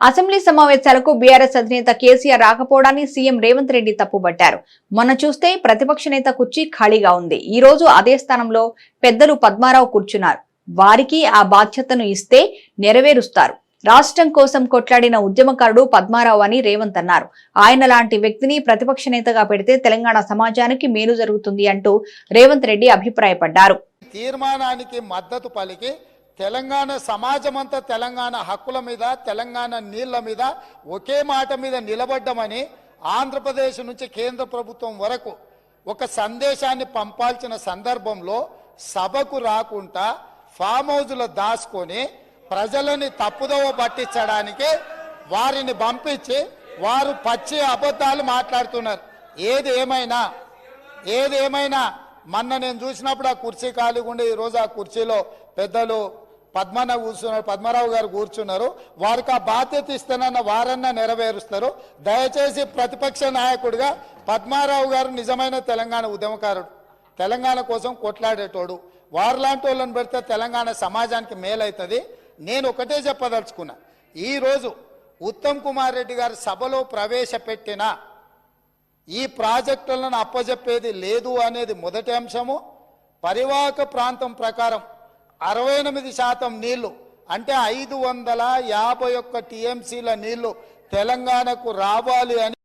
Assembly సమావేశాలకు BRS అధినేత KCR రాకపోవడాన్ని సీఎం రేవంత్ రెడ్డి తప్పుబట్టారు. మొన్న చూస్తే ప్రతిపక్ష నేత కుర్చీ ఖాళీగా ఉంది. ఈ రోజు అదే స్థానంలో పెద్దలు పద్మారావు కూర్చున్నారు. వారికి ఆ బాధ్యతను ఇస్తే నెరవేరుస్తారు. రాష్ట్రం కోసం కొట్లాడిన ఉద్యమకారుడు పద్మారావు అని రేవంత్ అన్నారు. ఆయన లాంటి వ్యక్తిని ప్రతిపక్ష నేతగా పెడితే తెలంగాణ సమాజానికి మేలు జరుగుతుంది అంటూ రేవంత్ రెడ్డి అభిప్రాయపడ్డారు. తీర్మానానికి మద్దతు పలికి తెలంగాణ సమాజమంతా తెలంగాణ హక్కుల మీద తెలంగాణ నీళ్ళ మీద ఒకే మాట మీద నిలబడ్డమని ఆంధ్రప్రదేశ్ నుంచి కేంద్ర ప్రభుత్వం వరకు ఒక సందేశాన్ని పంపాల్సిన సందర్భంలో సభకు రాకుండా ఫామ్ హౌజ్లో దాచుకొని ప్రజలని తప్పుదోవ పట్టించడానికి వారిని పంపించి వారు పచ్చి అబద్ధాలు మాట్లాడుతున్నారు. ఏది ఏమైనా ఏది ఏమైనా మొన్న నేను చూసినప్పుడు ఆ కుర్చీ ఖాళీగా ఉండే ఈరోజు ఆ కుర్చీలో పెద్దలు పద్మన కూర్చున్నారు పద్మరావు గారు కూర్చున్నారు. వారికి ఆ బాధ్యత ఇస్తానన్న వారన్నా నెరవేరుస్తారు. దయచేసి ప్రతిపక్ష నాయకుడిగా పద్మారావు గారు నిజమైన తెలంగాణ ఉద్యమకారుడు. తెలంగాణ కోసం కొట్లాడేటోడు. వారిలాంటి వాళ్ళని పెడితే తెలంగాణ సమాజానికి మేలవుతుంది నేను ఒకటే చెప్పదలుచుకున్నా. ఈరోజు ఉత్తమ్ కుమార్ రెడ్డి గారు సభలో ప్రవేశపెట్టిన ఈ ప్రాజెక్టులను అప్పజెప్పేది లేదు అనేది మొదటి అంశము. పరివాహక ప్రాంతం ప్రకారం అరవై ఎనిమిది శాతం నీళ్ళు అంటే ఐదు వందల యాభై ఒక్క టీఎంసీల నీళ్ళు తెలంగాణకు రావాలి అని